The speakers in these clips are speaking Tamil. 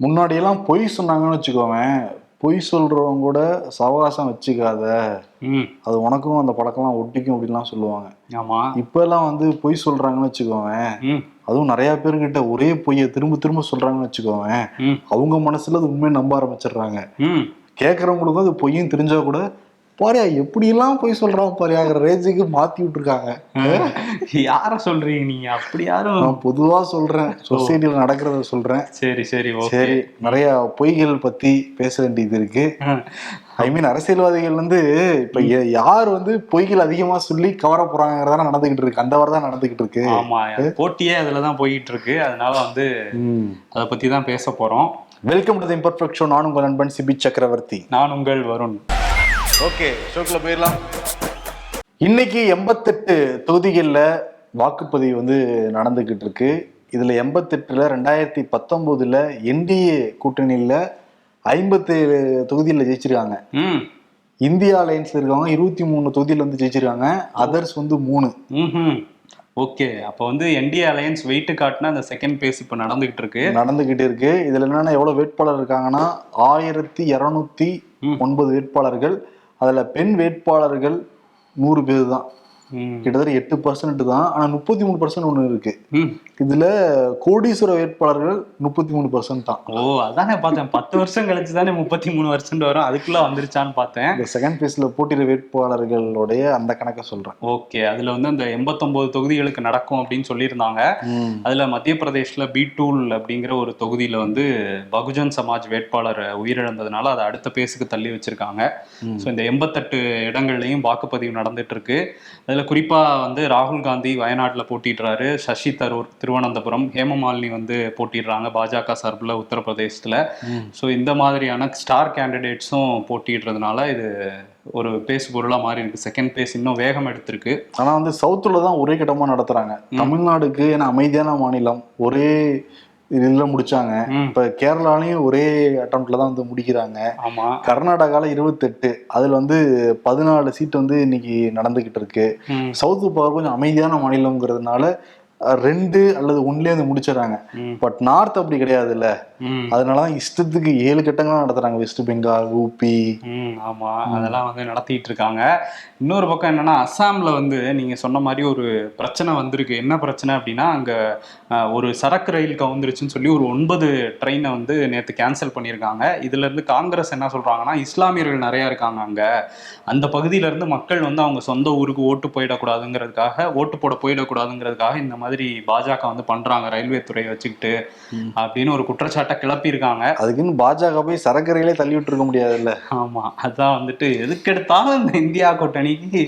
முன்னாடியெல்லாம் பொய் சொன்னாங்கன்னு வச்சுக்கோவேன் பொய் சொல்றவங்க கூட சவகாசம் வச்சுக்காத. அது உனக்கும் அந்த பழக்கம்லாம் ஒட்டிக்கும் அப்படின்லாம் சொல்லுவாங்க. ஆமா. இப்ப எல்லாம் வந்து பொய் சொல்றாங்கன்னு வச்சுக்கோவேன் அதுவும் நிறைய பேர்கிட்ட ஒரே பொய்யை திரும்ப திரும்ப சொல்றாங்கன்னு வச்சுக்கோவேன் அவங்க மனசுல அது உண்மையை நம்ப ஆரம்பிச்சிடுறாங்க. கேட்கறவங்களுக்கும் அது பொய்யும் தெரிஞ்சா கூட பாரியா எப்படியெல்லாம் பொய் சொல்றான் பாரியாங்கிற ரேஞ்சுக்கு மாத்தி விட்டுருக்காங்க. யார சொல்றீங்க நீங்க? அப்படி யாரும் நான் பொதுவா சொல்றேன். சொசைட்டில நடக்கிறத சொல்றேன். சரி சரி சரி நிறைய பொய்கள் பத்தி பேச வேண்டியது இருக்கு. ஐ மீன் அரசியல்வாதிகள் வந்து இப்ப யார் வந்து பொய்கள் அதிகமா சொல்லி கவர போறாங்கிறதான நடந்துகிட்டு இருக்கு. அந்த வாரம் தான் நடந்துகிட்டு இருக்கு. ஆமா போட்டியே அதுலதான் போயிட்டு இருக்கு. அதனால வந்து அதை பத்தி தான் பேச போறோம். வெல்கம் டு இம்பர்ஃபெக்ட் ஷோ நான் உங்கள் நண்பன் சிபி சக்கரவர்த்தி. நான் உங்கள் வருண். ஓகே ஷோக்குள்ள போயிடலாம். இன்னைக்கு எண்பத்தெட்டு தொகுதிகளில் வாக்குப்பதிவு வந்து நடந்துகிட்டு இருக்கு. இதுல எண்பத்தெட்டுல ரெண்டாயிரத்தி பத்தொன்பதுல என்டிஏ கூட்டணியில ஐம்பத்தேழு தொகுதியில் ஜெயிச்சிருக்காங்க. ம். இந்தியா அலையன்ஸ்ல இருக்கவங்க இருபத்தி மூணு தொகுதியில வந்து ஜெயிச்சிருக்காங்க. அதர்ஸ் வந்து மூணு. ஓகே அப்போ வந்து என்டிஏ அலையன்ஸ் வெயிட் காட்டினா அந்த செகண்ட் பேஸ் இப்போ நடந்துகிட்டு இருக்கு. நடந்துகிட்டு இருக்கு. இதுல என்னன்னா எவ்வளவு வேட்பாளர் இருக்காங்கன்னா ஆயிரத்தி இருநூத்தி. ஒன்பது வேட்பாளர்கள். அதுல பெண் வேட்பாளர்கள் நூறு பேர் தான். கிட்டத்தட்ட எட்டு பர்சன்ட் தான் ஆனா முப்பத்தி மூணு பர்சன்ட் ஒண்ணு இருக்கு. இதுல கோடீஸ்வர வேட்பாளர்கள் முப்பத்தி மூணு பர்சன்ட் தான். ஓ அதானே பார்த்தேன். பத்து வருஷம் கழிச்சு தானே முப்பத்தி மூணு வருஷம் வரும். அதுக்குள்ள வந்துருச்சான்னு பார்த்தேன். இந்த செகண்ட் பேஸ்ல போட்டியிட வேட்பாளர்களுடைய அந்த கணக்கை சொல்றேன். ஓகே அதுல வந்து அந்த எண்பத்தொன்பது தொகுதிகளுக்கு நடக்கும் அப்படின்னு சொல்லியிருந்தாங்க. அதுல மத்திய பிரதேஷ்ல பீட்டூல் அப்படிங்கிற ஒரு தொகுதியில வந்து பகுஜன் சமாஜ் வேட்பாளர் உயிரிழந்ததுனால அதை அடுத்த பேஸுக்கு தள்ளி வச்சிருக்காங்க. ஸோ இந்த எண்பத்தெட்டு இடங்கள்லையும் வாக்குப்பதிவு நடந்துட்டு இருக்கு. அதுல குறிப்பா வந்து ராகுல் காந்தி வயநாட்டுல போட்டிடுறாரு சசி தரூர் திருவனந்தபுரம் ஹேமமாலினி வந்து போட்டிடுறாங்க பாஜக சார்பில் உத்தரப்பிரதேசத்துல. ஸோ இந்த மாதிரியான ஸ்டார் கேண்டிடேட்ஸும் போட்டிடுறதுனால இது ஒரு பேசு பொருளா மாறி இருக்கு. செகண்ட் பேஸ் இன்னும் வேகம் எடுத்திருக்கு. ஆனா வந்து சவுத்துல தான் ஒரே கட்டமா நடத்துறாங்க. தமிழ்நாடுக்கு ஏன்னா அமைதியான மாநிலம். ஒரே இதுல முடிச்சாங்க. இப்ப கேரளாலையும் ஒரே அட்டம்ப்ட்ல தான் வந்து முடிக்கிறாங்க. ஆமா. கர்நாடகால இருபத்தெட்டு. அதுல வந்து பதினாலு சீட் வந்து இன்னைக்கு நடந்துகிட்டு இருக்கு. சவுத் பவர் கொஞ்சம் அமைதியான மாநிலங்கிறதுனால ரெண்டு அல்லது ஒன்லயே வந்து முடிச்சிடறாங்க. பட் நார்த் அப்படி கிடையாதுல்ல. ம். அதனாலதான் இஷ்டத்துக்கு ஏழு கட்டங்களா நடத்துறாங்க. வெஸ்ட் பெங்கால் ஊபி ஆமா. அதெல்லாம் வந்து நடத்திட்டு இருக்காங்க. இன்னொரு பக்கம் என்னன்னா அஸ்ஸாம்ல வந்து நீங்க சொன்ன மாதிரி ஒரு பிரச்சனை வந்திருக்கு. என்ன பிரச்சனை அப்படின்னா அங்க ஒரு சரக்கு ரயில் கவுந்துருச்சுன்னு சொல்லி ஒரு ஒன்பது ட்ரெயினை வந்து நேத்து கேன்சல் பண்ணியிருக்காங்க. இதுல இருந்து காங்கிரஸ் என்ன சொல்றாங்கன்னா இஸ்லாமியர்கள் நிறைய இருக்காங்க அங்க. அந்த பகுதியில இருந்து மக்கள் வந்து அவங்க சொந்த ஊருக்கு ஓட்டு போயிடக்கூடாதுங்கிறதுக்காக ஓட்டு போட போயிடக்கூடாதுங்கிறதுக்காக இந்த மாதிரி பாஜக வந்து பண்றாங்க ரயில்வே துறையை வச்சுக்கிட்டு. அப்படின்னு ஒரு குற்றச்சாட்டை கிளப்பியிருக்காங்க அதுக்குன்னு பாஜக போய் சரக்கரையிலே தள்ளி விட்டு இருக்க முடியாதுல்ல ஆமா அதான் வந்துட்டு எதுக்கு எடுத்தாலும் இந்த இந்தியா கூட்டணிக்கு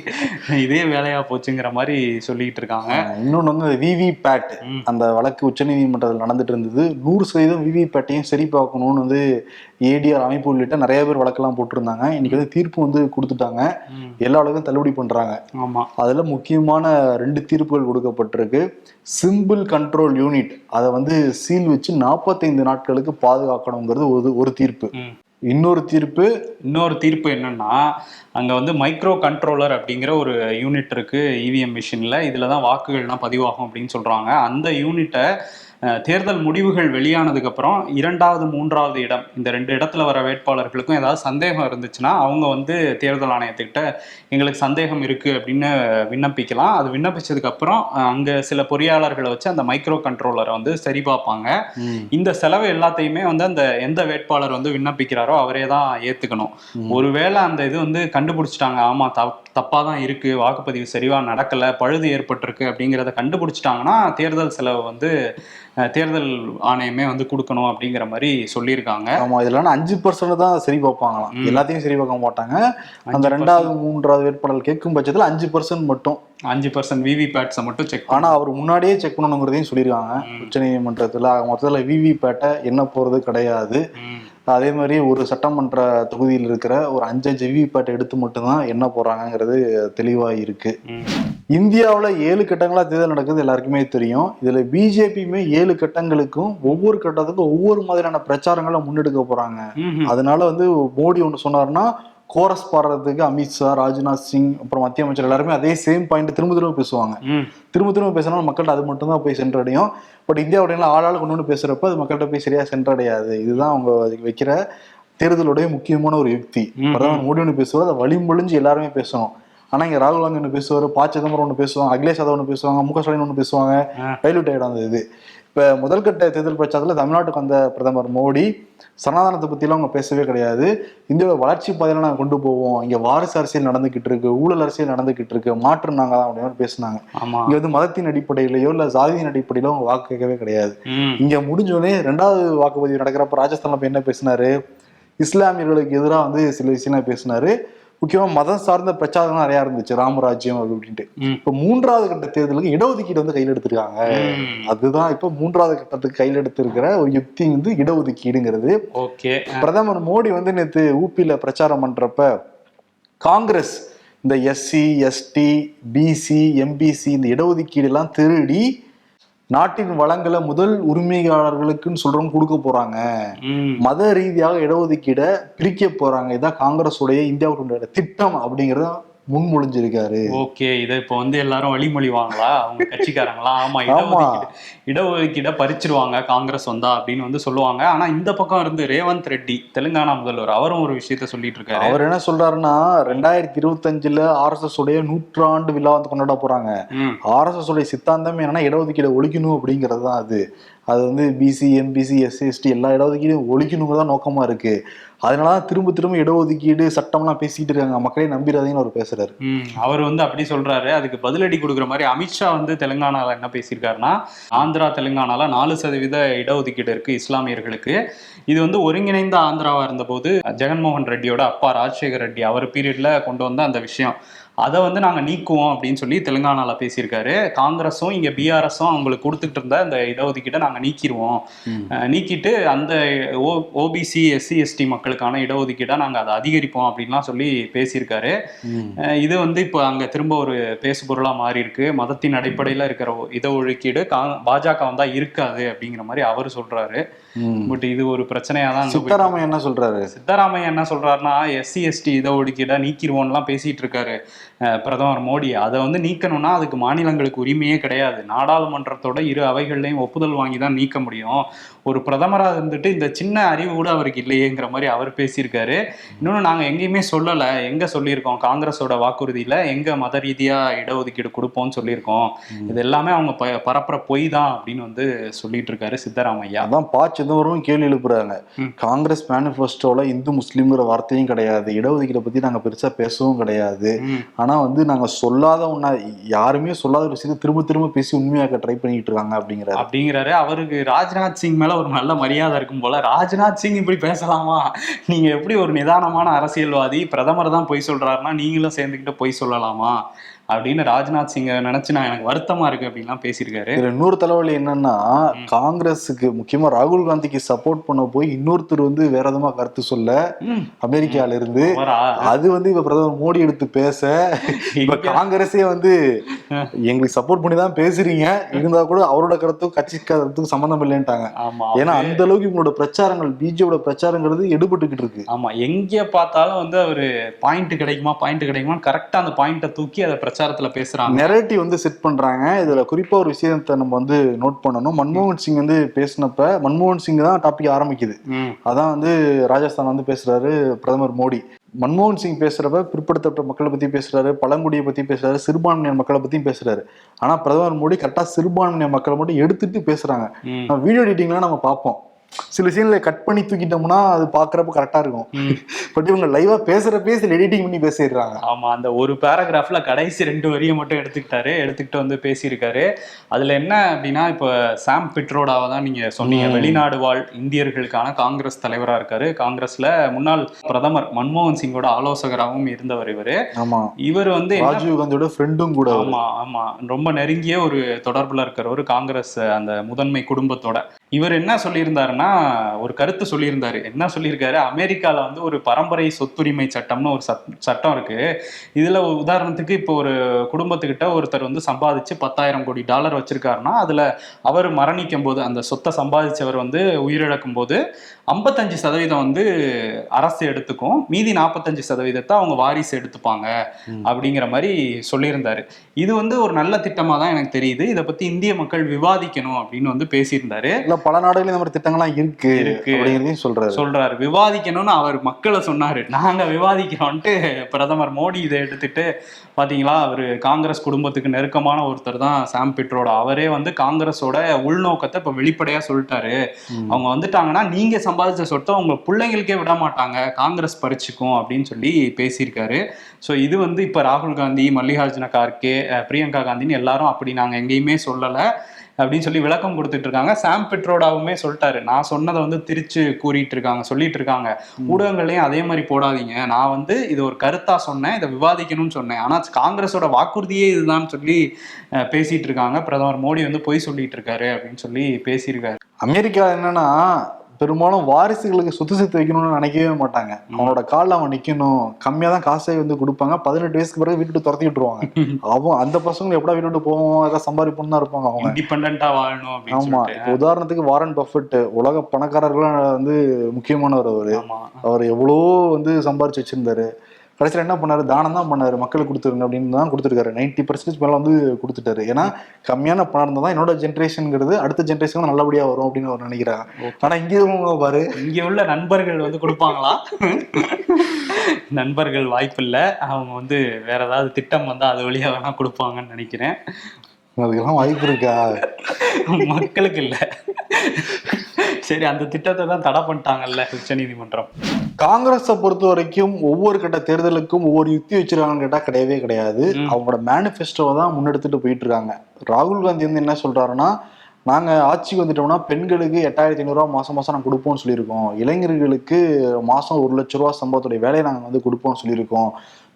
இதே வேலையா போச்சுங்கிற மாதிரி சொல்லிட்டு இருக்காங்க அஹ், இன்னொன்னு வந்து விவி பேட். அந்த வழக்கு உச்சநீதிமன்றத்தில் நடந்துட்டு இருந்தது நூறு சதவீதம் விவி பேட்டையும் சரி பார்க்கணும்னு வந்து ஏடிஆர் அமைப்பு உள்ளிட்ட நிறைய பேர் வழக்கெல்லாம் போட்டிருந்தாங்க. இன்னைக்கு வந்து தீர்ப்பு வந்து கொடுத்துட்டாங்க. எல்லா வழக்கும் தள்ளுபடி பண்றாங்க. ஆமா. அதுல முக்கியமான ரெண்டு தீர்ப்புகள் கொடுக்கப்பட்டிருக்கு. சிம்பிள் கண்ட்ரோல் யூனிட் அதை வந்து சீல் வச்சு நாற்பத்தைந்து நாட்களுக்கு பாதுகாக்கணுங்கிறது ஒரு ஒரு தீர்ப்பு. இன்னொரு தீர்ப்பு இன்னொரு தீர்ப்பு என்னன்னா அங்க வந்து மைக்ரோ கண்ட்ரோலர் அப்படிங்கிற ஒரு யூனிட் இருக்கு இவிஎம் மிஷின்ல இதுல தான் வாக்குகள்லாம் பதிவாகும் அப்படின்னு சொல்றாங்க. அந்த யூனிட்டை தேர்தல் முடிவுகள் வெளியானதுக்கு அப்புறம் இரண்டாவது மூன்றாவது இடம் இந்த ரெண்டு இடத்துல வர வேட்பாளர்களுக்கும் ஏதாவது சந்தேகம் இருந்துச்சுன்னா அவங்க வந்து தேர்தல் ஆணையத்துக்கிட்ட எங்களுக்கு சந்தேகம் இருக்கு அப்படின்னு விண்ணப்பிக்கலாம். அது விண்ணப்பிச்சதுக்கு அப்புறம் அஹ், அங்க சில பொறியாளர்களை வச்சு அந்த மைக்ரோ கண்ட்ரோலரை வந்து சரி பார்ப்பாங்க. இந்த செலவு எல்லாத்தையுமே வந்து அந்த எந்த வேட்பாளர் வந்து விண்ணப்பிக்கிறாரோ அவரே தான் ஏத்துக்கணும். ம். ஒருவேளை அந்த இது வந்து கண்டுபிடிச்சிட்டாங்க. ஆமா தப் தப்பா தான் இருக்கு. வாக்குப்பதிவு சரிவா நடக்கல. பழுது ஏற்பட்டிருக்கு அப்படிங்கிறத கண்டுபிடிச்சிட்டாங்கன்னா தேர்தல் செலவு வந்து தேர்தல் ஆணையமே வந்து கொடுக்கணும் அப்படிங்கிற மாதிரி சொல்லியிருக்காங்க. ஆமா இதுல ஆனா அஞ்சு பர்சன்ட் தான் சரி பார்ப்பாங்களாம். எல்லாத்தையும் சரி பார்க்க மாட்டாங்க. அந்த 5% ரெண்டாவது மூன்றாவது வேட்பாளர் கேட்கும் பட்சத்துல அஞ்சு பர்சன்ட் மட்டும். அஞ்சு பர்சன்ட் விவி பேட்ஸை மட்டும் செக் ஆனா அவர் முன்னாடியே செக் பண்ணணுங்கிறதையும் சொல்லியிருக்காங்க. ம். உச்சநீதிமன்றத்துல மொத்தத்துல விவி பேட்டை என்ன போறது கிடையாது. அதே மாதிரி ஒரு சட்டமன்ற தொகுதியில் இருக்கிற ஒரு அஞ்சஞ்சு விவி பேட்டை எடுத்து மட்டும்தான் என்ன போறாங்கங்கிறது தெளிவா இருக்கு. இந்தியாவுல ஏழு கட்டங்களா தேர்தல் நடக்குது எல்லாருக்குமே தெரியும். இதுல பிஜேபியுமே ஏழு கட்டங்களுக்கும் ஒவ்வொரு கட்டத்துக்கும் ஒவ்வொரு மாதிரியான பிரச்சாரங்களை முன்னெடுக்க போறாங்க. அதனால வந்து மோடி ஒன்று சொன்னாருன்னா கோரஸ் பாடுறதுக்கு அமித்ஷா ராஜ்நாத் சிங் அப்புறம் மத்திய அமைச்சர் எல்லாருமே அதே சேம் பாயிண்ட் திரும்ப திரும்ப பேசுவாங்க. திரும்ப திரும்ப பேசினா மக்கள்கிட்ட அது மட்டும் தான் போய் சென்றடையும். பட் இந்தியாவுடைய ஆளாள் கொண்டு வந்து பேசுறப்ப அது மக்கள்கிட்ட போய் சரியா சென்றடையாது. இதுதான் அவங்க வைக்கிற தேர்தலுடைய முக்கியமான ஒரு யுக்தி. பிரதமர் மோடி ஒன்று பேசுவார் அதை வழிமொழிஞ்சு எல்லாருமே பேசணும். ஆனா இங்க ராகுல் காந்தி ஒன்று பேசுவார் ப சிதம்பரம் ஒன்று பேசுவாங்க அகிலேஷ் யாதவ் ஒன்று பேசுவாங்க மு க ஸ்டாலின் ஒன்று பேசுவாங்க. டைலூட் ஆயிடும் அந்த இது. இப்ப முதல் கட்ட தேர்தல் பிரச்சாரத்துல தமிழ்நாட்டுக்கு வந்த பிரதமர் மோடி சனாதனத்தை பத்திலாம் அவங்க பேசவே கிடையாது. இந்தியாவோட வளர்ச்சி பாதையில நாங்க கொண்டு போவோம். இங்க வாரிசு அரசியல் நடந்துகிட்டு இருக்கு ஊழல் அரசியல் நடந்துகிட்டு இருக்கு மாற்று நாங்க தான் அப்படின்னு பேசினாங்க. இங்க வந்து மதத்தின் அடிப்படையிலயோ இல்ல ஜாதியின் அடிப்படையிலோ அவங்க வாக்கு கேட்கவே கிடையாது. இங்க முடிஞ்சோடனே ரெண்டாவது வாக்குப்பதிவு நடக்கிறப்ப ராஜஸ்தான்ல போய் என்ன பேசினாரு? இஸ்லாமியர்களுக்கு எதிராக வந்து சில விஷயம் பேசினாரு. முக்கியமா மதம் சார்ந்த பிரச்சாரம் நிறைய இருந்துச்சு ராமராஜ்யம் அப்படி அப்படின்ட்டு. இப்ப மூன்றாவது கட்ட தேர்தலுக்கு இடஒதுக்கீடு வந்து கையில் எடுத்திருக்காங்க. அதுதான் இப்ப மூன்றாவது கட்டத்துக்கு கையில் எடுத்திருக்கிற ஒரு யுக்தி வந்து இடஒதுக்கீடுங்கிறது. ஓகே. பிரதமர் மோடி வந்து நேத்து ஊபியில பிரச்சாரம் பண்றப்ப காங்கிரஸ் இந்த எஸ்சி எஸ்டி பிசி எம்பிசி இந்த இடஒதுக்கீடு எல்லாம் திருடி நாட்டின் வளங்களை முதல் உரிமையாளர்களுக்குன்னு சொல்றவங்க கொடுக்க போறாங்க. மத ரீதியாக இடஒதுக்கீடை பிரிக்க போறாங்க. இதான் காங்கிரஸ் உடைய இந்தியாவுடைய திட்டம் அப்படிங்கறத முன்மொழிஞ்சிருக்காரு. ஓகே இதை இப்போ வந்து எல்லாரும் வழிமொழிவாங்களா? அவங்க கட்சிக்காரங்களா? ஆமா. இடஒதுக்கீடு இடஒதுக்கீடை பறிச்சிருவாங்க காங்கிரஸ் வந்தா அப்படின்னு வந்து சொல்லுவாங்க. ஆனா இந்த பக்கம் இருந்து ரேவந்த் ரெட்டி தெலுங்கானா முதல்வர் அவரும் ஒரு விஷயத்த சொல்லிட்டு இருக்காரு. அவர் என்ன சொல்றாருன்னா ரெண்டாயிரத்தி இருபத்தஞ்சுல ஆர்எஸ்எஸ் உடைய நூற்றாண்டு விழா வந்து கொண்டாட போறாங்க. ம். ஆர்எஸ்எஸ் உடைய சித்தாந்தம் என்னன்னா இடஒதுக்கீடு ஒழிக்கணும் அப்படிங்கிறது தான் அது. அது வந்து பிசி எம்பிசி எஸ்சி எஸ்டி எல்லா இடஒதுக்கீடும் ஒழிக்கணுங்கிறது நோக்கமா இருக்கு. அதனால தான் திரும்ப திரும்ப இடஒதுக்கீடு சட்டம்லாம் பேசிக்கிட்டு இருக்காங்க. மக்களே நம்பிடாதீங்கன்னு அவர் பேசுறாரு. அவர் வந்து அப்படி சொல்றாரு. அதுக்கு பதிலடி கொடுக்குற மாதிரி அமித்ஷா வந்து தெலுங்கானாவில் என்ன பேசியிருக்காருன்னா ஆந்திரா தெலுங்கானால நாலு சதவீத இடஒதுக்கீடு இருக்கு இஸ்லாமியர்களுக்கு. இது வந்து ஒருங்கிணைந்த ஆந்திராவா இருந்தபோது ஜெகன்மோகன் ரெட்டியோட அப்பா ராஜசேகர் ரெட்டி அவர் பீரியட்ல கொண்டு வந்த அந்த விஷயம். அதை வந்து நாங்க நீக்குவோம் அப்படின்னு சொல்லி தெலுங்கானால பேசியிருக்காரு. காங்கிரஸும் இங்க பிஆர்எஸும் அவங்களுக்கு கொடுத்துட்டு இருந்த அந்த இடஒதுக்கீட்டை நாங்க நீக்கிடுவோம் நீக்கிட்டு அந்த ஓ ஓபிசி எஸ்சி எஸ்டி மக்களுக்கான இடஒதுக்கீடை நாங்க அதை அதிகரிப்போம் அப்படின்லாம் சொல்லி பேசியிருக்காரு. இது வந்து இப்போ அங்க திரும்ப ஒரு பேசுபொருளா மாறி இருக்கு மதத்தின் அடிப்படையில இருக்கிற இட ஒதுக்கீடு கா- பாஜக வந்தா இருக்காது அப்படிங்கிற மாதிரி அவர் சொல்றாரு. பட் இது ஒரு பிரச்சனையா தான் சித்தராமையா என்ன சொல்றாரு? சித்தராமையா என்ன சொல்றாருன்னா எஸ்சி எஸ்டி இட ஒதுக்கீடை நீக்கிடுவோம்லாம் பேசிட்டு இருக்காரு பிரதமர் மோடி. அதை வந்து நீக்கணும்னா அதுக்கு மாநிலங்களுக்கு உரிமையே கிடையாது. நாடாளுமன்றத்தோட இரு அவைகள்லையும் ஒப்புதல் வாங்கி தான் நீக்க முடியும். ஒரு பிரதமரா இருந்துட்டு இந்த சின்ன அறிவு கூட அவருக்கு இல்லையேங்கிற மாதிரி அவர் பேசியிருக்காரு. இன்னொன்று நாங்க எங்கேயுமே சொல்லலை. எங்க சொல்லியிருக்கோம்? காங்கிரஸோட வாக்குறுதியில எங்க மத ரீதியா இடஒதுக்கீடு கொடுப்போம்னு சொல்லியிருக்கோம். இது எல்லாமே அவங்க ப- பரப்புற பொய் தான் அப்படின்னு வந்து சொல்லிட்டு இருக்காரு சித்தராமையா. அதான் பா சிதம்பரம் கேள்வி எழுப்புறாங்க. காங்கிரஸ் மேனிஃபெஸ்டோல இந்து முஸ்லீம்ங்கிற வார்த்தையும் கிடையாது. இடஒதுக்கீடை பத்தி நாங்க பெருசா பேசவும் கிடையாது. ஆனா வந்து நாங்க சொல்லாத ஒண்ணா யாருமே சொல்லாத ஒரு விஷயத்தை திரும்ப திரும்ப பேசி உண்மையாக்க ட்ரை பண்ணிட்டு இருக்காங்க அப்படிங்கிறாரு. அப்படிங்கிறாரு. அவருக்கு ராஜ்நாத் சிங் மேல ஒரு நல்ல மரியாதை இருக்கும் போல. ராஜ்நாத் சிங் இப்படி பேசலாமா? நீங்க எப்படி ஒரு நிதானமான அரசியல்வாதி பிரதமர் தான் பொய் சொல்றாருன்னா நீங்களும் சேர்ந்துக்கிட்டு பொய் சொல்லலாமா? அப்படின்னு ராஜ்நாத் சிங்கை நினைச்சு நான் எனக்கு வருத்தமா இருக்கு அப்படின்லாம் பேசியிருக்காரு. இன்னொரு தலைவலி என்னன்னா. காங்கிரஸுக்கு முக்கியமா ராகுல் காந்திக்கு சப்போர்ட் பண்ண போய் இன்னொருத்தர் வந்து வேற விதமா கருத்து சொல்ல அமெரிக்கால இருந்து? அது வந்து இப்ப பிரதமர் மோடி எடுத்து பேச இப்ப காங்கிரஸே வந்து எங்களுக்கு சப்போர்ட் பண்ணி தான் பேசுறீங்க. இருந்தா கூட அவரோட கருத்துக்கும் கட்சி கருத்துக்கும் சம்மந்தம் இல்லைன்ட்டாங்க. ஆமா ஏன்னா அந்த அளவுக்கு இவங்களோட பிரச்சாரங்கள் பிஜேபியோட பிரச்சாரங்கிறது எடுபட்டுக்கிட்டு இருக்கு. ஆமா எங்க பார்த்தாலும் வந்து அவரு பாயிண்ட் கிடைக்குமா பாயிண்ட் கிடைக்குமா கரெக்டா அந்த பாயிண்ட்டை தூக்கி அதை பிரச்சாரத்துல பேசுறாங்க. நெரேட்டிவ் வந்து செட் பண்றாங்க. இதுல குறிப்பா ஒரு விஷயத்தை நம்ம வந்து நோட் பண்ணணும். மன்மோகன் சிங் வந்து பேசினப்ப மன்மோகன் சிங் தான் டாபிக் ஆரம்பிக்குது. அதான் வந்து ராஜஸ்தான் வந்து பேசுறாரு பிரதமர் மோடி. மன்மோகன் சிங் பேசுறப்ப பிற்படுத்தப்பட்ட மக்களை பத்தி பேசுறாரு பழங்குடியை பத்தி பேசுறாரு சிறுபான்மையினர் மக்களை பத்தியும் பேசுறாரு. ஆனா பிரதமர் மோடி கரெக்டா சிறுபான்மையினர் மக்களை மட்டும் எடுத்துட்டு பேசுறாங்க. வீடியோ எடிட்டிங்லாம் நம்ம பார்ப்போம். சில சீன்ல கட் பண்ணி தூக்கிட்டோம்னா அது பாக்குறப்ப கரெக்டா இருக்கும். பட் இவங்க லைவா பேசுறப்பே சில எடிட்டிங் பண்ணி பேசிடுறாங்க. ஆமா அந்த ஒரு பேராகிராஃப்ல கடைசி ரெண்டு வரியை மட்டும் எடுத்துக்கிட்டாரு. எடுத்துக்கிட்டு வந்து பேசியிருக்காரு. அதுல என்ன அப்படின்னா இப்ப சாம் பிட்ரோடாவை தான் நீங்க சொன்னீங்க. வெளிநாடு வாழ் இந்தியர்களுக்கான காங்கிரஸ் தலைவரா இருக்காரு. காங்கிரஸ்ல முன்னாள் பிரதமர் மன்மோகன் சிங்கோட ஆலோசகராகவும் இருந்தவர் இவரு. ஆமா. இவர் வந்து ராஜீவ் காந்தியோட ஃப்ரெண்டும் கூட. ஆமா ஆமா. ரொம்ப நெருங்கிய ஒரு தொடர்புல இருக்கிறவர் காங்கிரஸ் அந்த முதன்மை குடும்பத்தோட. இவர் என்ன சொல்லியிருந்தாருன்னா ஒரு கருத்து சொல்லியிருந்தாரு. என்ன சொல்லியிருக்காரு? அமெரிக்காவில் வந்து ஒரு பரம்பரை சொத்துரிமை சட்டம்னு ஒரு சட்- சட்டம் இருக்கு. இதில் உதாரணத்துக்கு இப்போ ஒரு குடும்பத்துக்கிட்ட ஒருத்தர் வந்து சம்பாதிச்சு பத்தாயிரம் கோடி டாலர் வச்சிருக்காருன்னா அதில் அவர் மரணிக்கும் போது அந்த சொத்தை சம்பாதிச்சவர் வந்து உயிரிழக்கும் போது ஐம்பத்தஞ்சு சதவீதம் வந்து அரசு எடுத்துக்கும். மீதி நாற்பத்தஞ்சு சதவீதத்தை அவங்க வாரிசு எடுத்துப்பாங்க அப்படிங்கிற மாதிரி சொல்லியிருந்தாரு. இது வந்து ஒரு நல்ல திட்டமா தான் எனக்கு தெரியுது. இதை பத்தி இந்திய மக்கள் விவாதிக்கணும் அப்படின்னு வந்து பேசியிருந்தாரு. இல்ல பல நாடுகளில் இந்த மாதிரி திட்டங்கள்லாம் இருக்கு இருக்கு. அப்படிங்கிறதையும் சொல்றாரு. சொல்றாரு. விவாதிக்கணும்னு அவர் மக்களை சொன்னாரு. நாங்க விவாதிக்கிறோம்ட்டு பிரதமர் மோடி இதை எடுத்துட்டு பாத்தீங்களா அவரு காங்கிரஸ் குடும்பத்துக்கு நெருக்கமான ஒருத்தர் தான் சாம் பிட்ரோட. அவரே வந்து காங்கிரஸோட உள்நோக்கத்தை இப்ப வெளிப்படையா சொல்லிட்டாரு. அவங்க வந்துட்டாங்கன்னா நீங்க சம்பாதிச்ச சொத்தை உங்க பிள்ளைங்களுக்கே விட மாட்டாங்க. காங்கிரஸ் பறிச்சுக்கும் அப்படின்னு சொல்லி பேசியிருக்காரு. ஸோ இது வந்து இப்ப ராகுல் காந்தி மல்லிகார்ஜுன கார்கே பிரியங்கா காந்தின்னு எல்லாரும் அப்படி நாங்க எங்கேயுமே சொல்லலை அப்படின்னு சொல்லி விளக்கம் கொடுத்துட்டு இருக்காங்க. சாம் பெட்ரோடாவுமே சொல்லிட்டாரு. நான் சொன்னதை வந்து திரிச்சு கூறிட்டு இருக்காங்க சொல்லிட்டு இருக்காங்க. ஊடகங்களையும் அதே மாதிரி போடாதீங்க. நான் வந்து இது ஒரு கருத்தா சொன்னேன் இதை விவாதிக்கணும்னு சொன்னேன். ஆனா காங்கிரஸோட வாக்குறுதியே இதுதான் சொல்லி பேசிட்டு இருக்காங்க. பிரதமர் மோடி வந்து பொய் சொல்லிட்டு இருக்காரு அப்படின்னு சொல்லி பேசியிருக்காரு. அமெரிக்கா என்னன்னா பெரும்பாலும் வாரிசுகளுக்கு சொத்து சேர்த்து வைக்கணும்னு நினைக்கவே மாட்டாங்க. அவனோட காலில் அவன் நிக்கணும். கம்மியா தான் காசை வந்து கொடுப்பாங்க. பதினெட்டு வயசுக்கு பிறகு வீட்டு விட்டு துரத்தி விட்டுருவாங்க அவன் அந்த பசங்க எப்படா வீட்டு விட்டு போவோம்? ஏதாவது சம்பாதிப்போம் தான் இருப்பாங்க அவங்க. இண்டிபெண்டா வாழணும் ஆமா. இப்ப உதாரணத்துக்கு வாரன் பஃபெட் உலக பணக்காரர்கள் வந்து முக்கியமானவர் அவரு. அவர் எவ்வளோ வந்து சம்பாரிச்சு வச்சிருந்தாரு. கடைசியில் என்ன பண்ணாரு? தானம் தான் பண்ணாரு. மக்களுக்கு கொடுத்துருங்க அப்படின்னு தான் கொடுத்துருக்காரு. நைன்டி பர்சன்டேஜ் மேலே வந்து கொடுத்துட்டாரு. ஏன்னா கம்மியான பணம் இருந்தால் தான் என்னோட ஜென்ரேஷனுங்கிறது அடுத்த ஜென்ரேஷன் நல்லபடியா வரும் அப்படின்னு அவர் நினைக்கிறாங்க ஆனா இங்கே இருக்கவங்க பாரு. இங்க உள்ள நண்பர்கள் வந்து கொடுப்பாங்களா? நண்பர்கள் வாய்ப்பில்லை அவங்க வந்து வேற ஏதாவது திட்டம் வந்தா அது வழியா வேணா கொடுப்பாங்கன்னு நினைக்கிறேன். அதுக்கெல்லாம் வாய்ப்பு இருக்கா? மக்களுக்கு இல்ல. சரி அந்த திட்டத்தை தான் தடை பண்ணிட்டாங்கல்ல உச்சநீதிமன்றம் காங்கிரஸை பொறுத்த வரைக்கும் ஒவ்வொரு கட்ட தேர்தலுக்கும் ஒவ்வொரு யுக்தி வச்சிருக்காங்கன்னு கேட்டா கிடையவே கிடையாது. அவங்களோட மேனிஃபெஸ்டோவை தான் முன்னெடுத்துட்டு போயிட்டு இருக்காங்க ராகுல் காந்தி வந்து என்ன சொல்றாருன்னா நாங்க ஆட்சிக்கு வந்துட்டோம்னா பெண்களுக்கு எட்டாயிரத்தி ஐநூறுரூவா மாசம் மாசம் நாங்கள் கொடுப்போம்னு சொல்லியிருக்கோம். இளைஞர்களுக்கு மாசம் ஒரு லட்ச ரூபா சம்பளத்துடைய வேலையை நாங்கள் வந்து கொடுப்போம்னு சொல்லியிருக்கோம்.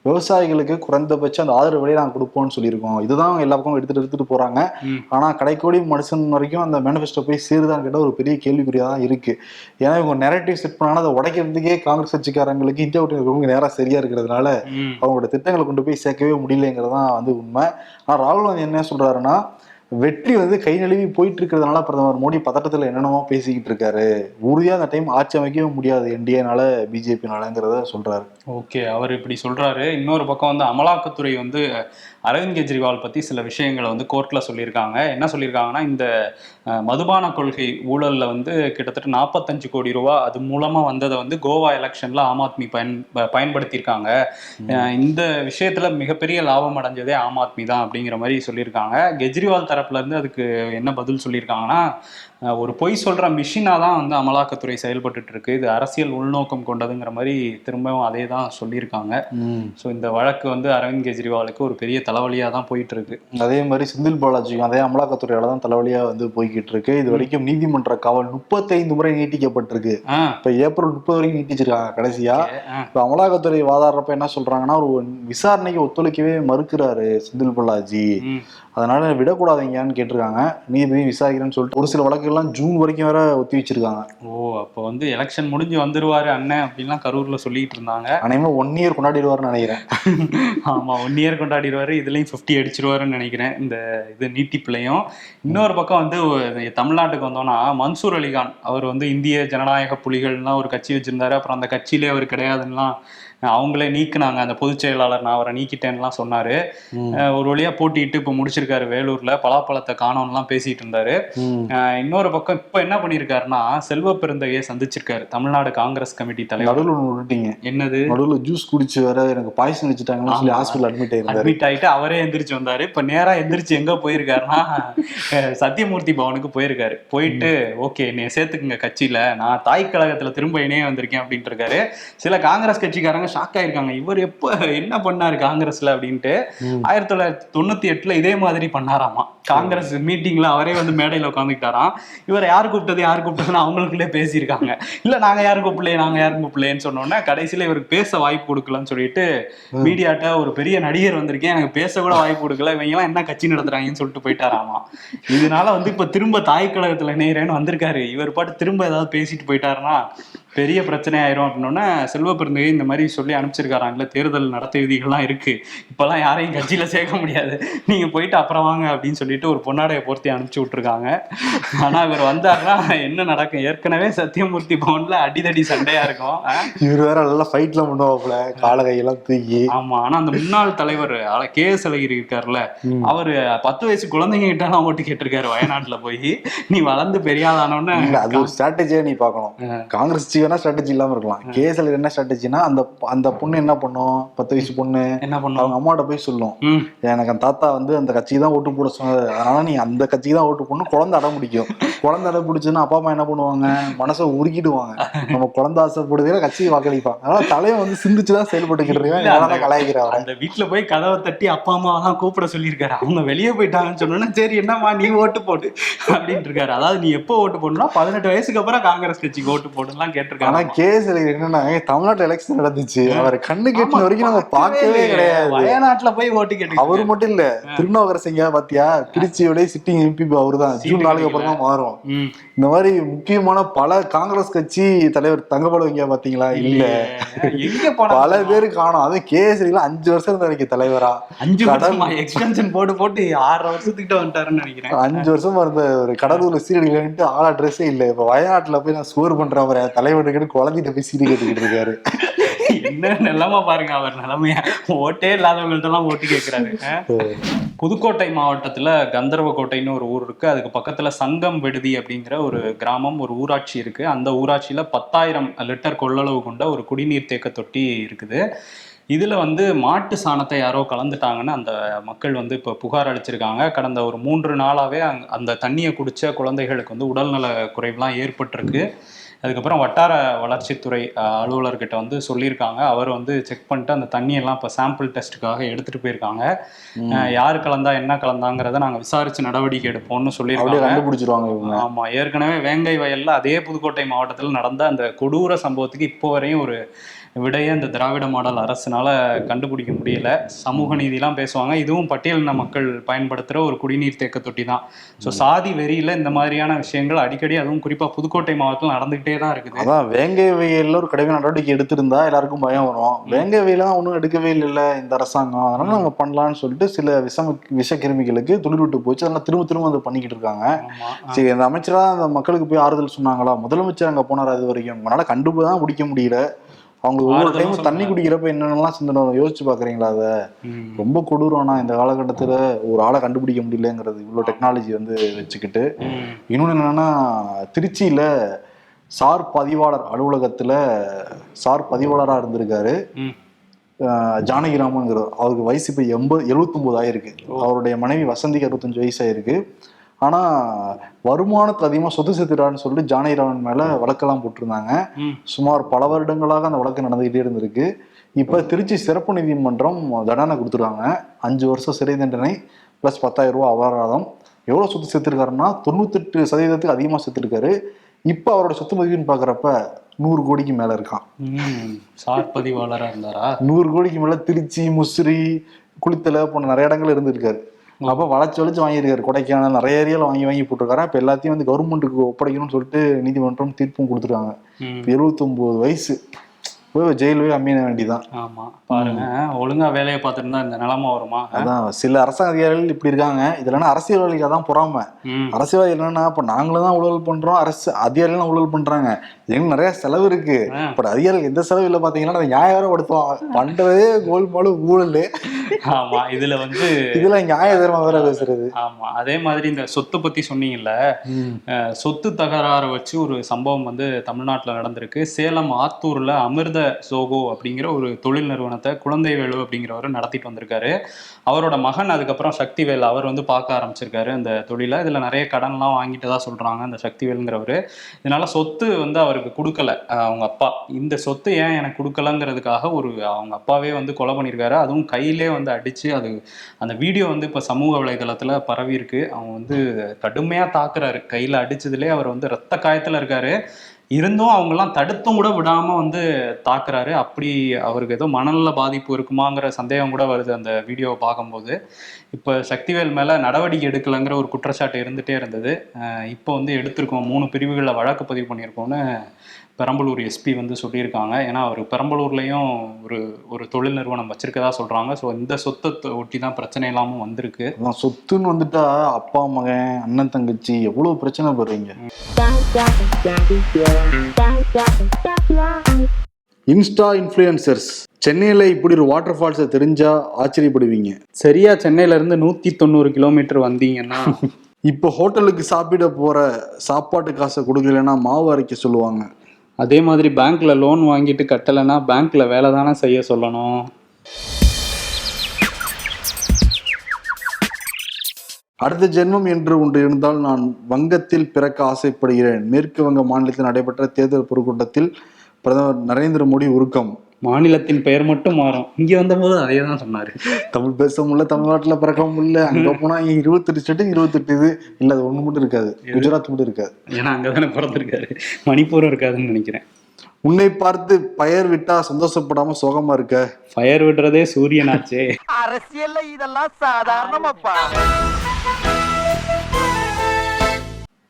விவசாயிகளுக்கு குறைந்தபட்சம் அந்த ஆதரவு விலையை நாங்கள் கொடுப்போம்னு சொல்லியிருக்கோம் இதுதான் எல்லா பக்கமும் எடுத்துட்டு எடுத்துட்டு போறாங்க ம். ஆனா கடைக்கோடி மனுஷன் வரைக்கும் அந்த மேனிஃபெஸ்டோ போய் சேருதான்னு கேட்டால் ஒரு பெரிய கேள்விக்குறியா தான் இருக்கு ஏன்னா இவங்க நெரட்டிவ் செட் பண்ணாலும் அதை உடைக்கிறதுக்கே காங்கிரஸ் கட்சிக்காரங்களுக்கு இந்தியா விட்டு நேரம் சரியா இருக்கிறதுனால. அவங்களோட திட்டங்களை கொண்டு போய் சேர்க்கவே முடியலங்கிறது தான் வந்து உண்மை ஆனா ராகுல் காந்தி என்ன சொல்றாருன்னா வெற்றி வந்து கை நழுவி போயிட்டு இருக்கிறதுனால பிரதமர் மோடி பதட்டத்தில் என்னென்னமோ பேசிக்கிட்டு இருக்காரு. உறுதியா அந்த டைம் ஆட்சி அமைக்கவே முடியாது என்டிஏனால பிஜேபினாலங்கிறத சொல்றாரு. ஓகே அவர் இப்படி சொல்றாரு. இன்னொரு பக்கம் வந்து அமலாக்கத்துறை வந்து அரவிந்த் கெஜ்ரிவால் பத்தி சில விஷயங்களை வந்து கோர்ட்ல சொல்லியிருக்காங்க. என்ன சொல்லியிருக்காங்கன்னா இந்த மதுபான கொள்கை ஊழல்ல வந்து கிட்டத்தட்ட நாற்பத்தஞ்சு கோடி ரூபா அது மூலமா வந்ததை வந்து கோவா எலெக்ஷன்ல ஆம் ஆத்மி பயன் ப- பயன்படுத்தியிருக்காங்க. இந்த விஷயத்துல மிகப்பெரிய லாபம் அடைஞ்சதே ஆம் ஆத்மி தான் அப்படிங்கிற மாதிரி சொல்லியிருக்காங்க. கெஜ்ரிவால் தரப்புல இருந்து அதுக்கு என்ன பதில் சொல்லியிருக்காங்கன்னா ஒரு பொய் சொல்ற மிஷினா தான் வந்து அமலாக்கத்துறை செயல்பட்டுட்டு இருக்கு இது அரசியல் உள்நோக்கம் கொண்டதுங்கிற மாதிரி திரும்பவும் அதே தான் சொல்லியிருக்காங்க. ஸோ இந்த வழக்கு வந்து அரவிந்த் கெஜ்ரிவாலுக்கு ஒரு பெரிய தலைவலியா தான் போயிட்டு இருக்கு அதே மாதிரி செந்தில் பாலாஜிக்கும் அதே அமலாக்கத்துறையால தான் தலைவலியா வந்து போய்கிட்டு இருக்கு இது வரைக்கும் நீதிமன்ற காவல் முப்பத்தைந்து முறை நீட்டிக்கப்பட்டிருக்கு. இப்ப ஏப்ரல் முப்பது வரைக்கும் நீட்டிச்சிருக்காங்க கடைசியா. இப்ப அமலாக்கத்துறை வாதாடுறப்ப என்ன சொல்றாங்கன்னா ஒரு விசாரணைக்கு ஒத்துழைக்கவே மறுக்கிறாரு செந்தில் பாலாஜி. அதனால விடக்கூடாதீங்கன்னு கேட்டிருக்காங்க. நீதிபதி விசாரிக்கிறேன்னு சொல்லிட்டு ஒரு சில வழக்குகள்லாம் ஜூன் வரைக்கும் வேற ஒத்தி வச்சிருக்காங்க. ஓ அப்போ வந்து எலெக்ஷன் முடிஞ்சு வந்துருவாரு அண்ணன் அப்படின்லாம் கரூர்ல சொல்லிட்டு இருந்தாங்க. அனைவரும் ஒன் இயர் கொண்டாடிடுவாருன்னு நினைக்கிறேன். ஆமா ஒன் இயர் கொண்டாடிடுவாரு. இதுலேயும் ஃபிஃப்டி அடிச்சிருவாருன்னு நினைக்கிறேன் இந்த இது நீட்டிப்புலையும். இன்னொரு பக்கம் வந்து தமிழ்நாட்டுக்கு வந்தோம்னா மன்சூர் அலிகான் அவர் வந்து இந்திய ஜனநாயக புலிகள்லாம் ஒரு கட்சி வச்சிருந்தாரு. அப்புறம் அந்த கட்சியிலே அவர் கிடையாதுன்னா அவங்களே நீக்குனாங்க. அந்த பொதுச் செயலாளர் நான் அவரை நீக்கிட்டேன்னுலாம் சொன்னாரு. ஒரு வழியா போட்டிட்டு இப்போ முடிச்சிருக்காரு வேலூர்ல. பலாப்பழத்தை காணோம்லாம் பேசிட்டு இருந்தாரு. இன்னொரு பக்கம் இப்போ என்ன பண்ணியிருக்காருன்னா செல்வ பெருந்தகையை சந்திச்சிருக்காரு. தமிழ்நாடு காங்கிரஸ் கமிட்டி தலைவர். நடுவில் விட்டுட்டீங்க. என்னது? நடுவுல ஜூஸ் குடிச்சு வேற எனக்கு பாய்சன் வச்சுட்டாங்கன்னு சொல்லி. Hospital admit ஆயிருந்தாரு. அட்மிட் ஆயிட்டு அவரே எந்திரிச்சு வந்தாரு. இப்ப நேரா எந்திரிச்சு எங்க போயிருக்காருன்னா சத்தியமூர்த்தி பவனுக்கு போயிருக்காரு. போயிட்டு ஓகே என்னைய சேர்த்துக்குங்க கட்சியில. நான் தாய் கழகத்துல திரும்ப இணைய வந்திருக்கேன் அப்படின்ட்டு இருக்காரு. சில காங்கிரஸ் கட்சிக்காரங்க ஷாக் ஆயிருக்காங்க. இவர் எப்ப என்ன பண்ணாரு காங்கிரஸ்ல அப்படின்ட்டு. ஆயிரத்தி தொள்ளாயிரத்தி தொண்ணூத்தி எட்டுல இதே மாதிரி பண்ணாராமா. காங்கிரஸ் மீட்டிங்ல அவரே வந்து மேடையில உட்காந்துக்கிட்டாராம் இவர் யார் கூப்பிட்டது யார் கூப்பிட்டதுன்னு அவங்களுக்குள்ளே பேசியிருக்காங்க. இல்ல நாங்க யாரும் கூப்பிடலையே நாங்க யாரும் கூப்பிடலையேன்னு சொன்னோன்னே கடைசியில இவருக்கு பேச வாய்ப்பு கொடுக்கலன்னு சொல்லிட்டு மீடியாட்ட ஒரு பெரிய நடிகர் வந்திருக்கேன் எனக்கு பேச கூட வாய்ப்பு கொடுக்கல இவங்க எல்லாம் என்ன கட்சி நடத்துறாங்கன்னு சொல்லிட்டு போயிட்டாராமா. இதனால வந்து இப்ப திரும்ப தாய் கழகத்துல இணையறேன்னு வந்திருக்காரு. இவர் பாட்டு திரும்ப ஏதாவது பேசிட்டு போயிட்டாருன்னா பெரிய பிரச்சனை ஆயிரும் அப்படின்னோடனே செல்வ பெருந்தகை இந்த மாதிரி சொல்லி அனுப்பிச்சிருக்காராங்களே தேர்தல் நடத்தை விதிகள்லாம் இருக்கு. இப்பெல்லாம் யாரையும் கட்சியில சேர்க்க முடியாது. நீங்க போயிட்டு அப்புறம் வாங்க அப்படின்னு சொல்லிட்டு ஒரு பொன்னாடையை பொருத்தி அனுப்பிச்சு விட்டுருக்காங்க. ஆனா இவர் வந்தாருன்னா என்ன நடக்கும்? ஏற்கனவே சத்தியமூர்த்தி பவன்ல அடிதடி சண்டையா இருக்கும்? இவர் வேற நல்லா ஃபைட்லாம் பண்ணுவாப்புல கால கையெல்லாம் தூக்கி. ஆமா. ஆனா அந்த முன்னாள் தலைவர் கே எஸ் அழகிரி இருக்காருல்ல. அவரு பத்து வயசு குழந்தைங்க கிட்ட எல்லாம் ஓட்டு கேட்டிருக்காரு வயநாட்டுல போய். நீ வளர்ந்து பெரிய ஆளானோன்னு இல்ல அது ஒரு ஸ்ட்ராட்டஜியா நீ பார்க்கணும். காங்கிரஸ் வேணா ஸ்ட்ராட்டஜி இல்லாம இருக்கலாம். கேஎஸ்எல் என்ன ஸ்ட்ராட்டஜினா அந்த அந்த பொண்ணு என்ன பண்ணும் பத்து வயசு பொண்ணு. என்ன பண்ணுவோம் அவங்க அம்மாட்ட போய் சொல்லும். எனக்கு அந்த தாத்தா வந்து அந்த கட்சிக்கு தான் ஓட்டு போட சொன்னது அதனால நீ அந்த கட்சிக்கு தான் ஓட்டு போடணும் குழந்தை அடம் பிடிக்கும். குழந்தை அடம் பிடிச்சுன்னா அப்பா அம்மா என்ன பண்ணுவாங்க? மனசை உருக்கிடுவாங்க. நம்ம குழந்தை ஆசைப்படுதே கட்சிக்கு வாக்களிப்பாங்க அதனால தலைவன் வந்து சிந்திச்சு தான் செயல்பட்டுக்கிட்டு இருக்கேன். கலாய்க்கிறவன் அந்த வீட்டுல போய் கதவை தட்டி அப்பா அம்மா தான் கூப்பிட சொல்லியிருக்காரு. அவங்க வெளியே போயிட்டாங்கன்னு சொன்னோன்னா சரி என்னம்மா நீ ஓட்டு போடு அப்படின்ட்டு இருக்காரு. அதாவது நீ எப்போ ஓட்டு போடணும்னா பதினெட்டு வயசுக்கு அப்புறம் காங்கிரஸ் கட்சிக்கு ஓட்டு போடுலாம் ஆனா கேட்டிருக்காங்க கேஎஸ்எல் என்னன்னா ஏய், தமிழ்நாட்டுல எலெக்ஷன் நடந்துச்சு. அவர் கண்ணு கெட்டின வரைக்கும் நம்ம பார்க்கவே கிடையாது. வயநாட்டுல போய் ஓட்டு கேட்டு அவரு மட்டும் இல்ல திருநாவுக்கர சிங்கா பாத்தியா? திருச்சியோட சிட்டிங் எம்பி அவரு தான் ஜூன் நாளுக்கு அப்புறம் தான் மாறும். இந்த மாதிரி முக்கியமான பல காங்கிரஸ் கட்சி தலைவர் தங்கப்படுவீங்க பாத்தீங்களா? இல்ல. பல பேர் காணும். அதுவும் கேசரியில அஞ்சு வருஷம் இருந்த தலைவரா? அஞ்சு. வருஷமா எக்ஸ்டென்ஷன் போட்டு போட்டு ஆறரை வருஷத்துக்கிட்ட வந்துட்டாருன்னு நினைக்கிறேன். அஞ்சு வருஷமா இருந்த ஒரு கடலூர்ல சீரடிக்கலான்ட்டு ஆளா ட்ரெஸ்ஸே இல்ல. இப்ப வயநாட்டுல போய் நான் ஸ்கோர் பண்றேன் அவரை தலைவனுக்கு குழந்தைகிட்ட போய் சீடி கேட்டுக்கிட்டு இருக்காரு. என்ன நிலைமை பாருங்க அவர் நிலைமைய. ஓட்டே இல்லாதவங்கள்ட்ட எல்லாம் ஓட்டு கேட்கிறாரு. புதுக்கோட்டை மாவட்டத்துல கந்தர்வக்கோட்டைன்னு ஒரு ஊர் இருக்கு. அதுக்கு பக்கத்துல சங்கம் விடுதி அப்படிங்கிற ஒரு கிராமம் ஒரு ஊராட்சி இருக்கு. அந்த ஊராட்சியில பத்தாயிரம் லிட்டர் கொள்ளளவு கொண்ட ஒரு குடிநீர் தேக்க தொட்டி இருக்குது. இதுல வந்து மாட்டு சாணத்தை யாரோ கலந்துட்டாங்கன்னு அந்த மக்கள் வந்து இப்போ புகார் அளிச்சிருக்காங்க. கடந்த ஒரு மூன்று அங்க- அந்த தண்ணியை குடிச்ச குழந்தைகளுக்கு வந்து உடல்நல குறைவுலாம் ஏற்பட்டிருக்கு. அதுக்கப்புறம் வட்டார வளர்ச்சித்துறை அலுவலர்கிட்ட வந்து சொல்லியிருக்காங்க. அவர் வந்து செக் பண்ணிட்டு அந்த தண்ணியெல்லாம் இப்போ சாம்பிள் டெஸ்ட்டுக்காக எடுத்துட்டு போயிருக்காங்க. யார் கலந்தா என்ன கலந்தாங்கிறத நாங்கள் விசாரிச்சு நடவடிக்கை எடுப்போம்னு சொல்லியிருக்காங்க. கண்டுபிடிச்சிருவாங்க இவங்க. ஆமா ஏற்கனவே வேங்கை வயல்ல அதே புதுக்கோட்டை மாவட்டத்தில் நடந்த அந்த கொடூர சம்பவத்துக்கு இப்போ வரையும் ஒரு விடையே இந்த திராவிட மாடல் அரசுனால கண்டுபிடிக்க முடியல. சமூக நீதிலாம் பேசுவாங்க. இதுவும் பட்டியலின மக்கள் பயன்படுத்துகிற ஒரு குடிநீர் தேக்க தொட்டி தான். ஸோ சாதி வெறியில இந்த மாதிரியான விஷயங்கள் அடிக்கடி அதுவும் குறிப்பா புதுக்கோட்டை மாவட்டத்தில் நடந்துகிட்டே தான் இருக்குது. அதான் வேங்கை வயல்ல ஒரு கடுமையான நடவடிக்கை எடுத்திருந்தா எல்லாருக்கும் பயம் வரும். வேங்கை வயலாம் ஒன்றும் எடுக்கவே இல்லைல்ல இந்த அரசாங்கம். அதனால நம்ம பண்ணலாம்னு சொல்லிட்டு சில விஷம விஷக்கிருமிகளுக்கு துளிர் விட்டு போச்சு. அதனால திரும்ப திரும்ப அதை பண்ணிக்கிட்டு இருக்காங்க. சரி அந்த அமைச்சரா அந்த மக்களுக்கு போய் ஆறுதல் சொன்னாங்களா? முதலமைச்சர் அங்க போனார் அது வரைக்கும்? உங்களால கண்டுபிடி தான் பிடிக்க முடியல. அவங்க ஒவ்வொரு ஆறுதலும் டைம் தண்ணி. குடிக்கிறப்ப என்னென்னலாம் சிந்தனை யோசிச்சு பாக்குறீங்களா அத. ரொம்ப கொடூரம்னா இந்த காலகட்டத்துல ஒரு ஆளை கண்டுபிடிக்க முடியலங்கிறது இவ்வளவு டெக்னாலஜி வந்து வச்சுக்கிட்டு. இன்னொன்று என்னன்னா திருச்சியில சார் பதிவாளர் அலுவலகத்துல சார் பதிவாளரா இருந்திருக்காரு. ஜானகிராமன்ங்கிற அவருக்கு வயசு இப்போ எண்பது எழுபத்தொம்போது ஆயிருக்கு. அவருடைய மனைவி வசந்திக்கு அறுபத்தஞ்சு வயசு ஆயிருக்கு. ஆனா வருமானத்துக்கு அதிகமா சொத்து சேர்த்துட்டான்னு சொல்லிட்டு ஜானகிராமன் மேல வழக்கெல்லாம் போட்டிருந்தாங்க. சுமார் பல வருடங்களாக அந்த வழக்கு நடந்துகிட்டே இருந்திருக்கு. இப்ப திருச்சி சிறப்பு நீதிமன்றம் தண்டனை கொடுத்துருக்காங்க. அஞ்சு வருஷம் சிறை தண்டனை பிளஸ் பத்தாயிரம் ரூபாய் அபராதம். எவ்வளவு சொத்து சேர்த்திருக்காருன்னா தொண்ணூத்தெட்டு சதவீதத்துக்கு அதிகமா சேர்த்திருக்காரு. இப்ப அவரோட சொத்து மதிப்புன்னு பாக்குறப்ப நூறு கோடிக்கு மேல இருக்கான். ம். சார் பதிவாளரா இருந்தாரா? நூறு கோடிக்கு மேல திருச்சி முசிறி குளித்தலை போன்ற நிறைய இடங்கள் இருந்திருக்காரு. அப்ப வளைச்சு வளைச்சு வாங்கியிருக்காரு. கொடைக்கானல் நிறைய ஏரியால வாங்கி வாங்கி போட்டிருக்காரு. இப்ப எல்லாத்தையும் வந்து கவர்மெண்ட்டுக்கு ஒப்படைக்கணும்னு சொல்லிட்டு நீதிமன்றம் தீர்ப்பும் கொடுத்துருக்காங்க. இப்ப எழுபத்தொன்பது வயசு. போய் ஜெயில் போய் அம்மிய வேண்டியதான் ஆமா பாருங்க. ஒழுங்கா வேலையை பார்த்துருந்தா இந்த நிலைமை வருமா? அதான் சில அரசாங்க அதிகாரிகள் இப்படி இருக்காங்க. இதுல அரசியல்வாதிகள் தான் பொறாம. அரசியல்வாதி என்னன்னா இப்ப நாங்களும் தான் ஊழல் பண்றோம். அரசு அதிகாரிகள் ஊழல் பண்றாங்க. எங்களுக்கு நிறைய செலவு இருக்கு. பட் அதிகாரிகள் எந்த செலவு இல்லை பாத்தீங்கன்னா அதை நியாயப்படுத்துவாங்க பண்றதே கோல்மாலு ஊழல். ஆமா இதுல வந்து இதுல நியாயதர்மம் வேற பேசுறது. ஆமா அதே மாதிரி இந்த சொத்து பத்தி சொன்னீங்கல்ல சொத்து தகராறு வச்சு ஒரு சம்பவம் வந்து தமிழ்நாட்டுல நடந்திருக்கு. சேலம் ஆத்தூர்ல அமிர்த சோகோ அப்படிங்கிற ஒரு தொழில் நிறுவனத்தை குழந்தை வேலு அப்படிங்கிறவர் நடத்திட்டு வந்திருக்காரு. அவரோட மகன் அதுக்கப்புறம் சக்திவேல் அவர் வந்து பார்க்க ஆரம்பிச்சிருக்காரு அந்த தொழிலை. இதில் நிறைய கடன்லாம் வாங்கிட்டு தான் சொல்கிறாங்க அந்த சக்திவேலுங்கிறவர் இதனால சொத்து வந்து அவருக்கு கொடுக்கல. அவங்க அப்பா. இந்த சொத்து ஏன் எனக்கு கொடுக்கலங்கிறதுக்காக ஒரு அவங்க அப்பாவே வந்து கொலை பண்ணியிருக்காரு அதுவும் கையிலே வந்து அடித்து அது அந்த வீடியோ வந்து இப்போ சமூக வலைதளத்தில் பரவி இருக்கு அவங்க வந்து கடுமையாக தாக்குறாரு. கையில் அடிச்சதுலேயே அவர் வந்து ரத்த காயத்தில் இருக்காரு. இருந்தும் அவங்கெல்லாம் தடுத்தும் கூட விடாமல் வந்து தாக்குறாரு. அப்படி அவருக்கு ஏதோ மனநல பாதிப்பு இருக்குமாங்கிற சந்தேகம் கூட வருது அந்த வீடியோவை பார்க்கும்போது. இப்போ சக்திவேல் மேலே நடவடிக்கை எடுக்கலைங்கிற ஒரு குற்றச்சாட்டு இருந்துகிட்டே இருந்தது. இப்போ வந்து எடுத்திருக்கோம். மூணு பிரிவுகளில் வழக்கு பதிவு பண்ணியிருக்கோம்னு பெரம்பலூர் எஸ்பி வந்து சொல்லியிருக்காங்க. ஏன்னா அவர் பெரம்பலூர்லயும் ஒரு ஒரு தொழில் நிறுவனம் வச்சிருக்கதா சொல்றாங்க. ஸோ இந்த சொத்தை ஒட்டி தான் பிரச்சனை இல்லாமல் வந்திருக்கு. அதான் சொத்துன்னு வந்துட்டா அப்பா மகன் அண்ணன் தங்கச்சி எவ்வளவு பிரச்சனை படுறீங்க? இன்ஸ்டா இன்ஃப்ளூயன்சர்ஸ் சென்னையில இப்படி ஒரு வாட்டர் ஃபால்ஸை தெரிஞ்சா ஆச்சரியப்படுவீங்க. சரியா சென்னையில இருந்து நூத்தி தொண்ணூறு கிலோமீட்டர் வந்தீங்கன்னா. இப்போ ஹோட்டலுக்கு சாப்பிட போற சாப்பாட்டு காசை கொடுக்கலன்னா மாவு அரைக்க சொல்லுவாங்க. அதே மாதிரி பேங்க்ல லோன் வாங்கிட்டு கட்டலைன்னா பேங்க்ல வேலை தானே செய்ய சொல்லணும். அடுத்த ஜென்மம் என்று ஒன்று இருந்தால் நான் வங்கத்தில் பிறக்க ஆசைப்படுகிறேன். மேற்கு வங்க மாநிலத்தில் நடைபெற்ற தேர்தல் பொதுக்கூட்டத்தில் பிரதமர் நரேந்திர மோடி உருக்கம். மாநிலத்தின் பெயர் மட்டும் மாறும். இங்க வந்தபோது அதே தான் சொன்னாரு. தமிழ் பேச முடியல தமிழ்நாட்டுல பிறக்க முடியல அங்க போனா இருபத்தெட்டு ஸ்டேட்டு இருபத்தெட்டு இது. இல்ல அது ஒண்ணு மட்டும் இருக்காது. குஜராத் மட்டும் இருக்காது. ஏன்னா அங்கதானே பிறந்திருக்காரு. மணிப்பூரும் இருக்காதுன்னு நினைக்கிறேன். உன்னை பார்த்து பயர் விட்டா சந்தோஷப்படாம சோகமா இருக்க? ஃபயர் விடுறதே சூரியனாச்சே. அரசியல்ல இதெல்லாம் சாதாரணமாப்பா.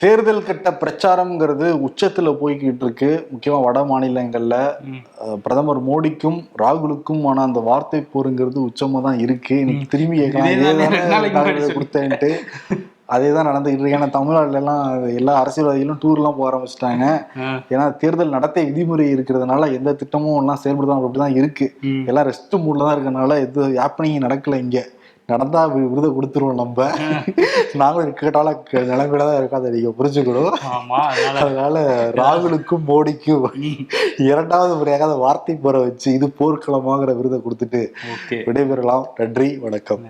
தேர்தல் கட்ட பிரச்சாரம்ங்கிறது உச்சத்துல போய்கிட்டு இருக்கு. முக்கியமா வட மாநிலங்கள்ல பிரதமர் மோடிக்கும் ராகுலுக்கும் ஆன அந்த வார்த்தை போருங்கிறது உச்சமா தான் இருக்கு. இன்னைக்கு திரும்பி தான் தானே கொடுத்தேன்ட்டு. அதே தான் நடந்துகிட்டு இருக்கு. ஏன்னா தமிழ்நாட்டுல எல்லாம் எல்லா அரசியல்வாதிகளும் டூர்லாம் போக ஆரம்பிச்சிட்டாங்க. ஏன்னா தேர்தல் நடத்தை விதிமுறை இருக்கிறதுனால எந்த திட்டமும் எல்லாம் செயல்படுதான் அப்படிதான் இருக்கு. ம். எல்லாம் ரெஸ்ட் மூட்ல தான் இருக்கனால எது ஹாப்பனிங் நடக்கல இங்க. நடந்தா விருதை கொடுத்துருவோம் நம்ம. நாங்களும் கேட்டால நிலைமையில தான் இருக்கோம் அதை நீங்க புரிஞ்சுக்கணும். ஆமா அதனால. ராகுலுக்கும் மோடிக்கும் இரண்டாவது முறையாக அந்த வார்த்தை போற வச்சு இது போர்க்களமாகிற விருதை கொடுத்துட்டு விடைபெறலாம். நன்றி வணக்கம்.